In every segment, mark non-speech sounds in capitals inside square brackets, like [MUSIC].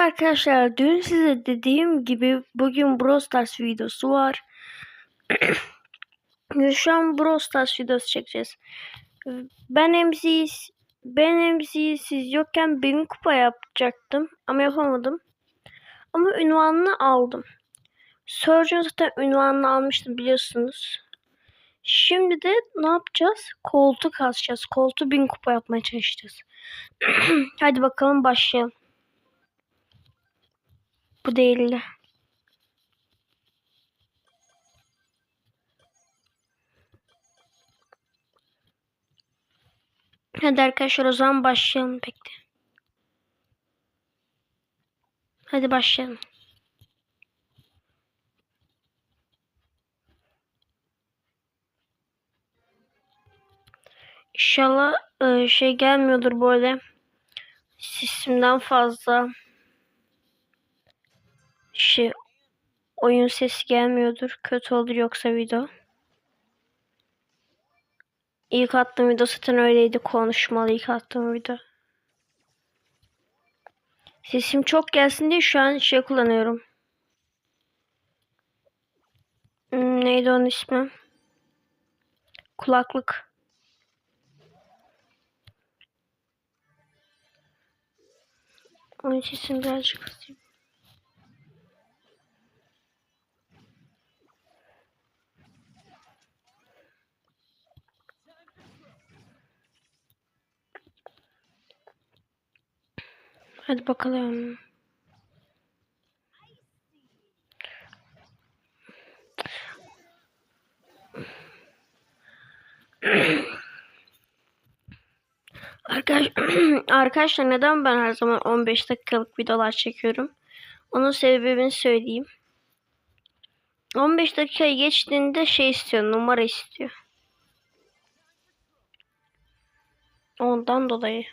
Arkadaşlar dün size dediğim gibi bugün Brawl Stars videosu var. [CLEARS THROAT] Şu an Brawl Stars videosu çekeceğiz. Ben MC ben MC siz yokken bin kupa yapacaktım ama yapamadım. Ama ünvanını aldım. Surgeon zaten ünvanını almıştım biliyorsunuz. Şimdi de ne yapacağız? Koltuk kasacağız. Koltuğu bin kupa yapmaya çalışacağız. [CLEARS THROAT] Hadi bakalım başlayalım. Bu değildi. Hadi arkadaşlar o zaman başlayalım bekle. Hadi başlayalım. İnşallah e, şey gelmiyordur böyle sistemden fazla şey oyun sesi gelmiyordur. Kötü olur yoksa video. İlk attığım video zaten öyleydi. Konuşmalı ilk attığım video. Sesim çok gelsin diye şu an şey kullanıyorum. Hmm, neydi onun ismi? Kulaklık. Onun sesini birazcık kısayım. Hadi bakalım. Arkadaş, [CLEARS THROAT] arkadaşlar neden ben her zaman 15 dakikalık videolar çekiyorum? Onun sebebini söyleyeyim. 15 dakikayı geçtiğinde şey istiyor, numara istiyor. Ondan dolayı.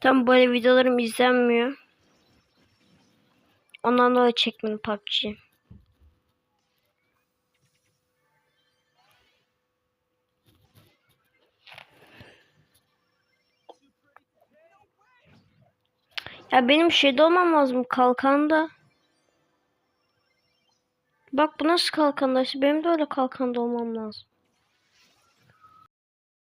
Tam böyle videolarım izlenmiyor. Ondan dolayı çekmedim PUBG. Ya benim şeyde olmam lazım kalkanda. Bak bu nasıl kalkanda? İşte benim de öyle kalkanda olmam lazım.